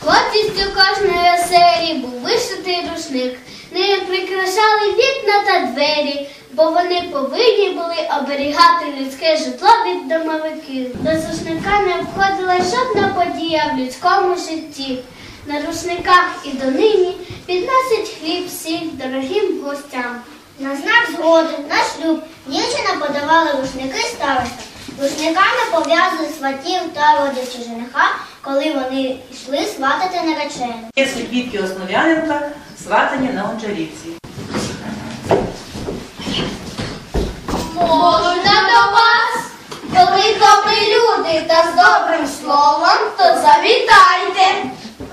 Гордістю кожної оселі був вишитий рушник. Ними прикрашали вікна та двері, бо вони повинні були оберігати людське житло від домовиків. Без рушника не обходила жодна подія в людському житті. На рушниках і донині підносять хліб сіль дорогим гостям. На знак згоди, на шлюб, дівчина подавала рушники староста. Рушниками пов'язують сватів та родичів жениха, коли вони йшли сватати наречену. Є квітки Основ'яненка, сватані на Гончарівці. Можна до вас, коли добрі люди та з добрим словом, то завітайте.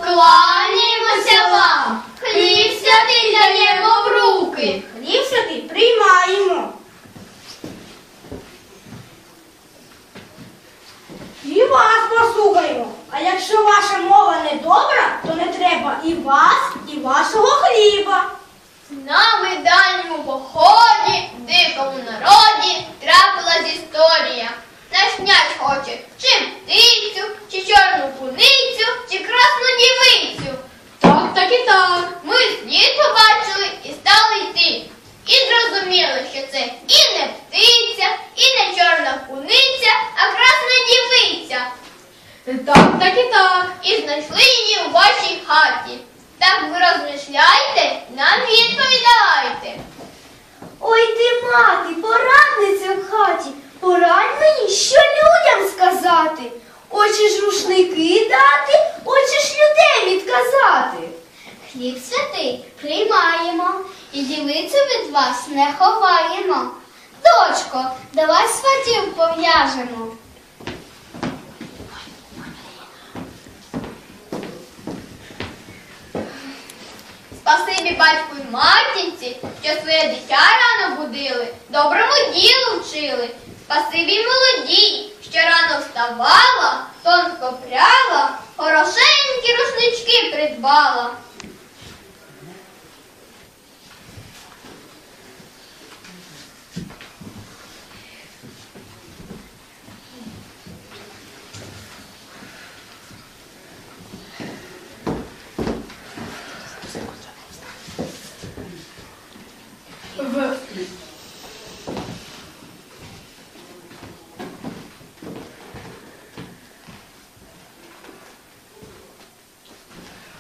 Кланяємося вам, хліб святий даємо в руки. Хліб святий приймаємо. І вас послухаємо. А якщо ваша мова не добра, то не треба і вас, і вашого хліба. Нами дальньому поході, дикому народі трапилась історія. Наш князь хоче чи птицю, чи чорну куницю, чи красну дівицю. Так, так і так. Ми слід побачили і стали йти. І зрозуміли, що це і не птиця, і не чорна куниця, а красна дівиця. Так, так і так. І знайшли її у вашій хаті. Так ви розмишляйте, нам відповідайте. Ой ти, мати, порадниця в хаті. Порадь мені, що людям сказати. Хочеш рушники дати, хочеш людей відказати. Хліб святий приймаємо і дівицю від вас не ховаємо. Дочко, давай сватів пов'яжемо. Спасибі батьку й матінці, що своє дитя рано будили, доброму ділу вчили. Спасибі молодій, що рано вставала, тонко пряла, хорошенькі рушнички придбала.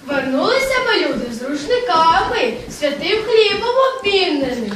Вернулися ми люди з рушниками, святим хлібом обмінненим.